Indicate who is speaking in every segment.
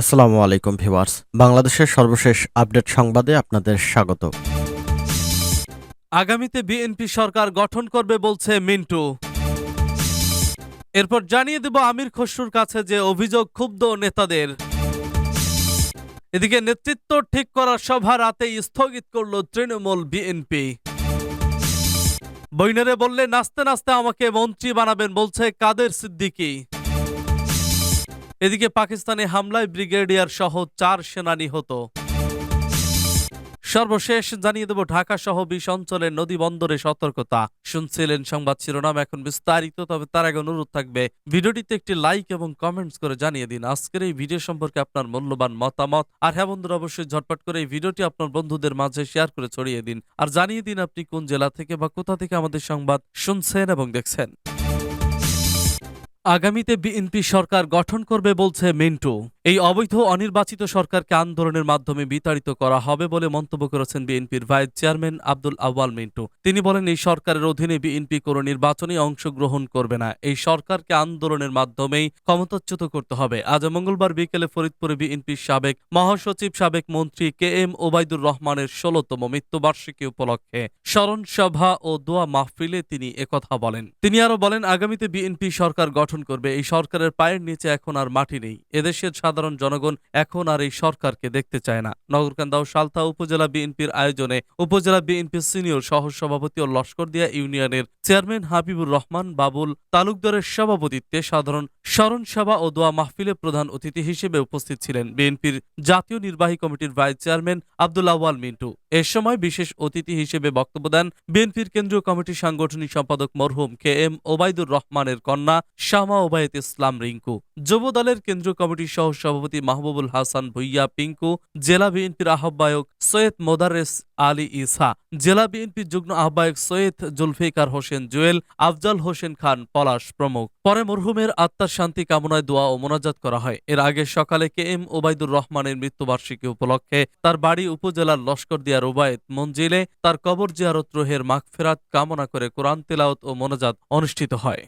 Speaker 1: আসসালামু আলাইকুম ভিউয়ার্স। বাংলাদেশের সর্বশেষ আপডেট সংবাদে আপনাদের স্বাগত।
Speaker 2: আগামীতে বিএনপি সরকার গঠন করবে বলছে মিন্টু। এরপর জানিয়ে দেব আমির খসরুর কাছে যে অভিযোগ ক্ষুব্ধ নেতাদের। এদিকে নেতৃত্ব ঠিক করার সভা রাতেই স্থগিত করল তৃণমূল বিএনপি। বৈনারে বললে, নাচতে নাচতে আমাকে মন্ত্রী বানাবেন, বলছে কাদের সিদ্দিকী। এদিকে পাকিস্তানে হামলায় ব্রিগেডিয়ার সহ চার সেনা নিহত। সর্বশেষ জানিয়ে দেব ঢাকা সহ বিশ অঞ্চলের নদী বন্দরে সতর্কতা। শুনছিলেন সংবাদ শিরোনাম এখন বিস্তারিত, তবে তার আগে অনুরোধ থাকবে, ভিডিওটিতে একটি লাইক এবং কমেন্টস করে জানিয়ে দিন। আজকের এই ভিডিও সম্পর্কে আপনার মূল্যবান মতামত। আর হ্যাঁ বন্ধুরা, অবশ্যই ঝটপট করে এই ভিডিওটি আপনার বন্ধুদের মাঝে শেয়ার করে ছড়িয়ে দিন। আর জানিয়ে দিন আপনি কোন জেলা থেকে বা কোথা থেকে আমাদের সংবাদ শুনছেন এবং দেখছেন। আগামীতে বিএনপি সরকার গঠন করবে বলছে মিন্টু। এই অবৈধ অনির্বাচিত সরকারকে আন্দোলনের মাধ্যমে বিতাড়িত করা হবে বলে মন্তব্য করেছেন বিএনপির ভাইস চেয়ারম্যান আব্দুল আওয়াল মিন্টু। তিনি বলেন, এই সরকারের অধীনে বিএনপি কোনো নির্বাচনে অংশগ্রহণ করবে না। এই সরকারকে আন্দোলনের মাধ্যমেই ক্ষমতাচ্যুত করতে হবে। আজ মঙ্গলবার বিকেলে ফরিদপুরে বিএনপির সাবেক মহাসচিব, সাবেক মন্ত্রী কে এম ওবায়দুর রহমানের ষোলতম মৃত্যুবার্ষিকী উপলক্ষে স্মরণ সভা ও দোয়া মাহফিলে তিনি একথা বলেন। তিনি আরও বলেন, আগামীতে বিএনপি সরকার গঠন করবে। এই সরকারের পায়ের নিচে এখন আর মাটি নেই। এদেশের সাধারণ জনগণ এখন আর এই সরকারকে দেখতে চায় না। নগরকান্দা ও সালতা উপজেলা বিএনপির আয়োজনে উপজেলা বিএনপির সিনিয়র সহ সভাপতি ও লস্করদিয়া ইউনিয়নের চেয়ারম্যান হাবিবুর রহমান বাবুল তালুকদারের সভাপতিত্বে সাধারণ স্মরণ সভা ও দোয়া মাহফিলে প্রধান অতিথি হিসেবে উপস্থিত ছিলেন বিএনপির জাতীয় নির্বাহী কমিটির ভাইস চেয়ারম্যান আব্দুল আওয়াল মিন্টু। এ সময় বিশেষ অতিথি হিসেবে বক্তব্য দেন বিএনপির কেন্দ্রীয় কমিটির সাংগঠনিক সম্পাদক মরহুম কে এম ওবায়দুর রহমানের কন্যা শামা ওবায়দ ইসলাম রিঙ্কু। যুব দলের কেন্দ্রীয় কমিটির সহ সভাপতি মাহবুবুল হাসান ভুইয়া, পিঙ্কু, জেলা বিএনপির আহ্বায়ক সৈয়দ মোদারেস আলী ইসা জেলা বিএনপির যুগ্ম আহ্বায়ক সৈয়দ জুলফিকার হোসেন জুয়েল, আফজাল হোসেন খান পলাশ প্রমুখ। পরে মরহুমের আত্মার শান্তি কামনায় দোয়া ও মোনাজাত করা হয়। এর আগে সকালে কে এম ওবায়দুর রহমানের মৃত্যুবার্ষিকী উপলক্ষে তার বাড়ি উপজেলার লস্করদিয়ার ওবায়দ মঞ্জিলে তার কবর জিয়ারত রোহের মাগফেরাত কামনা করে কোরআন তেলাওত ও মোনাজাত অনুষ্ঠিত হয়।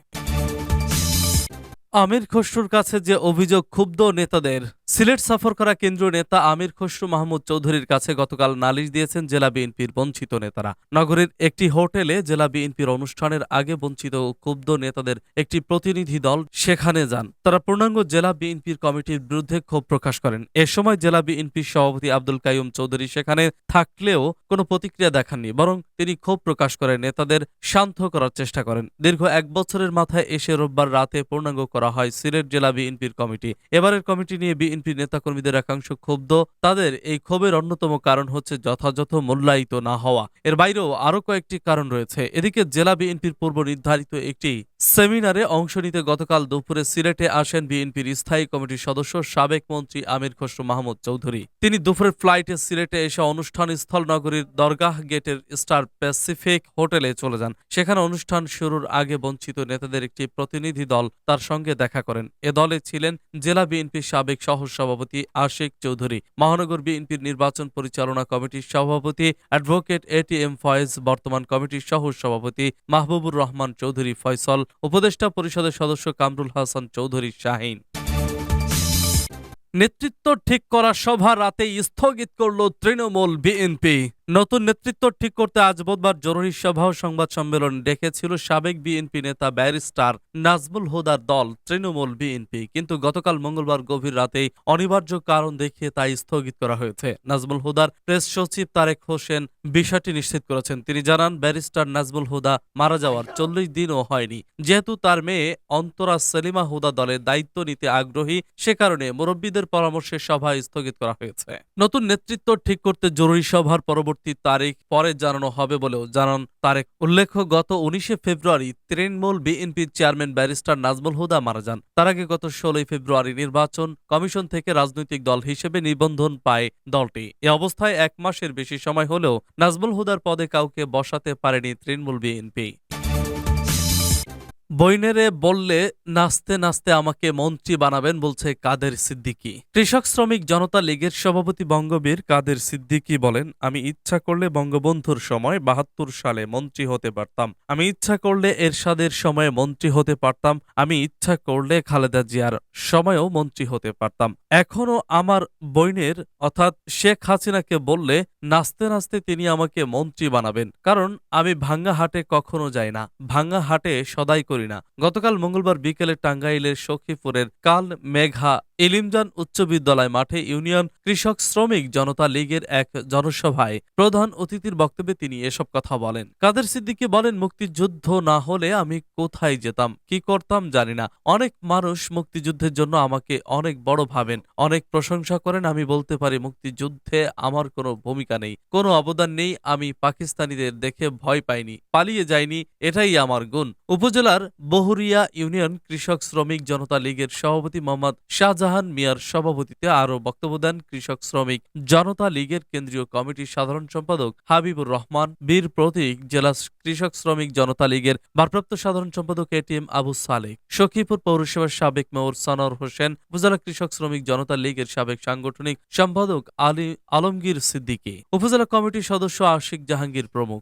Speaker 2: আমির খসরুর কাছে যে অভিযোগ ক্ষুব্ধ নেতাদের। সিলেট সফর করা কেন্দ্রীয় নেতা আমির খসরু মাহমুদ চৌধুরীর কাছে গতকাল নালিশ দিয়েছেন জেলা বিএনপির বঞ্চিত নেতারা। নগরের একটি হোটেলে জেলা বিএনপির অনুষ্ঠানের আগে বঞ্চিত ক্ষুব্ধ নেতাদের একটি প্রতিনিধি দল সেখানে যান। তারা পূর্ণাঙ্গ জেলা বিএনপির কমিটির বিরুদ্ধে ক্ষোভ প্রকাশ করেন। এ সময় জেলা বিএনপির সভাপতি আব্দুল কাইয়ুম চৌধুরী সেখানে থাকলেও কোনো প্রতিক্রিয়া দেখাননি, বরং তিনি ক্ষোভ প্রকাশ করে নেতাদের শান্ত করার চেষ্টা করেন। দীর্ঘ এক বছরের মাথায় এসে রোববার রাতে পূর্ণাঙ্গ করা হয় সিলেট জেলা বিএনপির কমিটি। এবারের কমিটি নিয়ে বিএনপি নেতাকর্মীদের একাংশ ক্ষুব্ধ। তাদের এই ক্ষোভের অন্যতম কারণ হচ্ছে যথাযথ মূল্যায়িত না হওয়া। এর বাইরেও আরও কয়েকটি কারণ রয়েছে। এদিকে জেলা বিএনপির পূর্ব নির্ধারিত একটি সেমিনারে অংশ নিতে গতকাল দুপুরে সিলেটে আসেন বিএনপির স্থায়ী কমিটির সদস্য সাবেক মন্ত্রী আমির খসরু মাহমুদ চৌধুরী। তিনি দুপুরের ফ্লাইটে সিলেটে এসে অনুষ্ঠান স্থল নগরীর দরগাহ গেটের স্টার প্যাসিফিক হোটেলে চলে যান। সেখানে অনুষ্ঠান শুরুর আগে বঞ্চিত নেতাদের একটি প্রতিনিধি দল তার সঙ্গে দেখা করেন। এ দলে ছিলেন জেলা বিএনপির সাবেক সহ সভাপতি আশিক চৌধুরী। মহানগর বিএনপির নির্বাচন পরিচালনা কমিটির সভাপতি advocate A T M Foyez, বর্তমান কমিটির সহ সভাপতি মাহবুবুর রহমান চৌধুরী ফয়সল, উপদেষ্টা পরিষদের সদস্য কামরুল হাসান চৌধুরী শাহিন। নেতৃত্ব ঠিক করা সভা রাতেই স্থগিত করল তৃণমূল বিএনপি। নতুন নেতৃত্ব ঠিক করতে আজ বুধবার জরুরি সভা ও সংবাদ সম্মেলন ডেকেছিল সাবেক বিএনপি নেতা ব্যারিস্টার নাজমুল হুদার দল, তৃণমূল বিএনপি। কিন্তু গতকাল মঙ্গলবার গভীর রাতেই অনিবার্য কারণ দেখিয়ে তা স্থগিত করা হয়েছে। নাজমুল হুদার প্রেস সচিব তারেক হোসেন বিষয়টি নিশ্চিত করেছেন। তিনি জানান, ব্যারিস্টার নাজমুল হুদা মারা যাওয়ার চল্লিশ দিনও হয়নি। যেহেতু তার মেয়ে অন্তরা সেলিমা হুদা দলের দায়িত্ব নিতে আগ্রহী, সে কারণে মুরব্বীদের পরামর্শে সভা স্থগিত করা হয়েছে। নতুন নেতৃত্ব ঠিক করতে জরুরি সভার পরবর্তী তারিখ পরে জানানো হবে বলেও জানান তারেক। উল্লেখ্য, গত উনিশে ফেব্রুয়ারি তৃণমূল বিএনপির চেয়ারম্যান ব্যারিস্টার নাজমুল হুদা মারা যান। তার আগে গত ষোলোই ফেব্রুয়ারি নির্বাচন কমিশন থেকে রাজনৈতিক দল হিসেবে নিবন্ধন পায় দলটি। এ অবস্থায় এক মাসের বেশি সময় হলেও নাজমুল হুদার পদে কাউকে বসাতে পারেনি তৃণমূল বিএনপি। বইনেরে বললে, নাচতে নাচতে আমাকে মন্ত্রী বানাবেন, বলছে কাদের সিদ্দিকী। কৃষক, শ্রমিক, জনতা লীগের সভাপতি বঙ্গবীর কাদের সিদ্দিকী বলেন, আমি ইচ্ছা করলে বঙ্গবন্ধুর সময় বাহাত্তর সালে মন্ত্রী হতে পারতাম। আমি ইচ্ছা করলে এরশাদের সময়ে মন্ত্রী হতে পারতাম। আমি ইচ্ছা করলে খালেদা জিয়ার সময়েও মন্ত্রী হতে পারতাম। এখনও আমার বইনের, অর্থাৎ শেখ হাসিনাকে বললে, নাচতে নাচতে তিনি আমাকে মন্ত্রী বানাবেন। কারণ আমি ভাঙ্গা হাটে কখনো যাই না। ভাঙ্গা হাটে সদাই করি। না। গতকাল মঙ্গলবার বিকেলে টাঙ্গাইলের সখীপুরের কাল মেঘা ইলিমজান উচ্চ বিদ্যালয় মাঠে ইউনিয়ন কৃষক শ্রমিক জনতা লীগের এক জনসভায় প্রধান অতিথির বক্তব্যে তিনি এসব কথা বলেন। কাদের সিদ্দিকী বলেন, মুক্তিযুদ্ধ না হলে আমি কোথায় যেতাম? কি করতাম জানি না। অনেক মানুষ মুক্তিযুদ্ধের জন্য আমাকে অনেক বড় ভাবেন। অনেক প্রশংসা করেন। আমি বলতে পারি, মুক্তিযুদ্ধে আমার কোনো ভূমিকা নেই। কোনো অবদান নেই। আমি পাকিস্তানিদের দেখে ভয় পাইনি। পালিয়ে যাইনি। এটাই আমার গুণ। উপজেলার বহুরিয়া ইউনিয়ন কৃষক শ্রমিক জনতা লীগের সভাপতি মোহাম্মদ শাহজাহান মিয়ার সভাপতিতে আরও বক্তব্য দেন কৃষক শ্রমিক জনতা লীগের কেন্দ্রীয় কমিটির সাধারণ সম্পাদক হাবিবুর রহমান। বীর প্রতীক জেলা কৃষক শ্রমিক জনতা লীগের ভারপ্রাপ্ত সাধারণ সম্পাদক এটিএম আবু সালেক সখীপুর পৌরসভার সাবেক মেয়র সানোয়ার হোসেন, উপজেলা কৃষক শ্রমিক জনতা লীগের সাবেক সাংগঠনিক সম্পাদক আলী আলমগীর সিদ্দিকী। উপজেলা কমিটির সদস্য আশিক জাহাঙ্গীর প্রমুখ।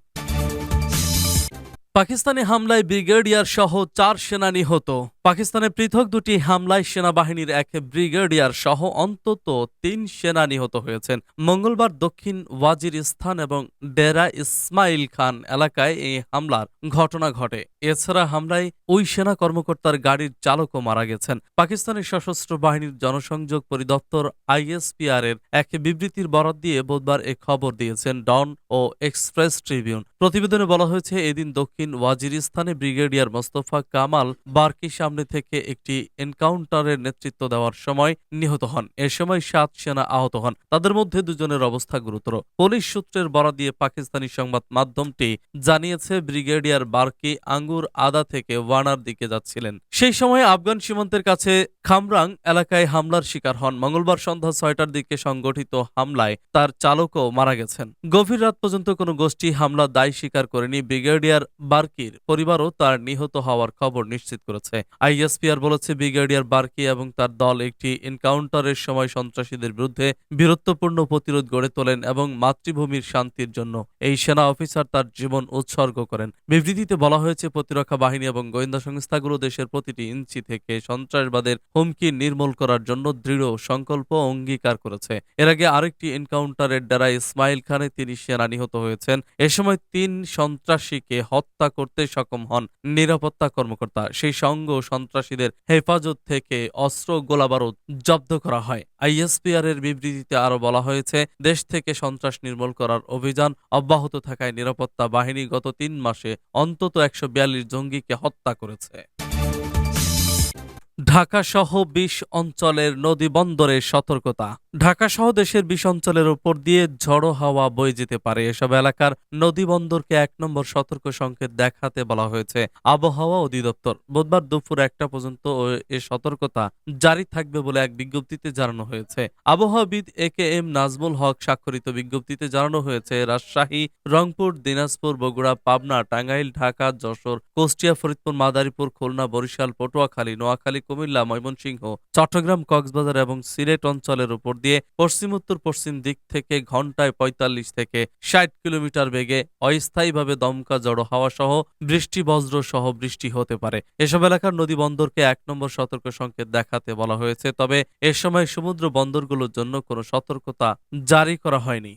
Speaker 2: পাকিস্তানি হামলায় ব্রিগেডিয়ার সহ চার সেনা নিহত। পাকিস্তানে পৃথক দুটি হামলায় সেনাবাহিনীর এক ব্রিগেডিয়ার সহ অন্তত তিন সেনা নিহত হয়েছেন। মঙ্গলবার দক্ষিণ ওয়াজিরিস্তান এবং ডেরা ইসমাইল খান এলাকায় এই হামলার ঘটনা ঘটে। এছাড়া হামলায় ওই সেনা কর্মকর্তার গাড়ির চালকও মারা গেছেন। পাকিস্তানের সশস্ত্র বাহিনীর জনসংযোগ পরিদপ্তর আইএসপিআর এর এক বিবৃতির বরাদ দিয়ে বুধবার এ খবর দিয়েছেন ডন ও এক্সপ্রেস ট্রিবিউন। প্রতিবেদনে বলা হয়েছে, এদিন দক্ষিণ ওয়াজিরিস্তানে ব্রিগেডিয়ার মোস্তফা কামাল বার্কি সামনে থেকে একটি এনকাউন্টারের নেতৃত্ব দেওয়ার সময় নিহত হন। এ সময় সাত সেনা আহত হন। তাদের মধ্যে দুজনের অবস্থা গুরুতর। পুলিশ সূত্রের বরাত দিয়ে পাকিস্তানি সংবাদ মাধ্যমটি জানিয়েছে, ব্রিগেডিয়ার বার্কি আঙ্গুর আদা থেকে ওয়ানার দিকে যাচ্ছিলেন। সেই সময় আফগান সীমান্তের কাছে খামরাং এলাকায় হামলার শিকার হন। মঙ্গলবার সন্ধ্যা ছয়টার দিকে সংগঠিত হামলায় তার চালকও মারা গেছেন। গভীর রাত পর্যন্ত কোনো গোষ্ঠী হামলা দায় স্বীকার করেনি। ব্রিগেডিয়ার বার্কির পরিবারও তার নিহত হওয়ার খবর নিশ্চিত করেছে। আইএসপিআর বলেছে, ব্রিগেডিয়ার বার্কি এবং তার দল একটি এনকাউন্টারের সময় সন্ত্রাসীদের বিরুদ্ধে বীরত্বপূর্ণ প্রতিরোধ গড়ে তোলেন এবং মাতৃভূমির শান্তির জন্য এই সেনা অফিসার তার জীবন উৎসর্গ করেন। বিবৃতিতে বলা হয়েছে, প্রতিরক্ষা বাহিনী এবং গোয়েন্দা সংস্থাগুলো দেশের প্রতিটি ইঞ্চি থেকে সন্ত্রাসবাদের হুমকি নির্মূল করার জন্য দৃঢ় সংকল্প অঙ্গীকার করেছে। এর আগে আরেকটি এনকাউন্টারের দ্বারা ইসমাইল খানে তিনি সেনা নিহত হয়েছেন। এ সময় তিন সন্ত্রাসীকে হত্যা করতে সক্ষম হন। নিরাপত্তা কর্মকর্তা, সেই সঙ্গ সন্ত্রাসীদের হেফাজত থেকে অস্ত্র গোলাবারুদ জব্দ করা হয়। আইএসপিআর এর বিবৃতিতে আরও বলা হয়েছে, দেশ থেকে সন্ত্রাস নির্মূল করার অভিযান অব্যাহত থাকায় নিরাপত্তা বাহিনী গত তিন মাসে অন্তত একশো বিয়াল্লিশ জঙ্গিকে হত্যা করেছে। ঢাকা সহ বিশ অঞ্চলের নদী বন্দরে সতর্কতা। ঢাকা সহ দেশের বিশ অঞ্চলের উপর দিয়ে ঝড়ো হাওয়া বয়ে যেতে পারে। এসব এলাকার নদী বন্দরকে এক নম্বর সতর্ক সংকেত দেখাতে বলা হয়েছে। আবহাওয়া অধিদপ্তর, বুধবার দুপুর একটা পর্যন্ত এ সতর্কতা জারি থাকবে বলে এক বিজ্ঞপ্তিতে জানানো হয়েছে। আবহাওয়াবিদ এ কে এম নাজমুল হক স্বাক্ষরিত বিজ্ঞপ্তিতে জানানো হয়েছে, রাজশাহী, রংপুর, দিনাজপুর, বগুড়া, পাবনা, টাঙ্গাইল, ঢাকা, যশোর, কুষ্টিয়া, ফরিদপুর, মাদারীপুর, খুলনা, বরিশাল, পটুয়াখালী, নোয়াখালী কুমিল্লা, ময়মনসিংহ, চট্টগ্রাম, কক্সবাজার এবং সিলেট অঞ্চলের উপর দিয়ে পশ্চিম উত্তর পশ্চিম দিক থেকে ঘন্টায় পঁয়তাল্লিশ থেকে ষাট কিলোমিটার বেগে অস্থায়ীভাবে দমকা জড়ো হাওয়া সহ বৃষ্টি, বজ্র সহ বৃষ্টি হতে পারে। এসব এলাকার নদী বন্দরকে এক নম্বর সতর্ক সংকেত দেখাতে বলা হয়েছে, তবে এ সময় সমুদ্র বন্দরগুলোর জন্য কোনো সতর্কতা জারি করা হয়নি।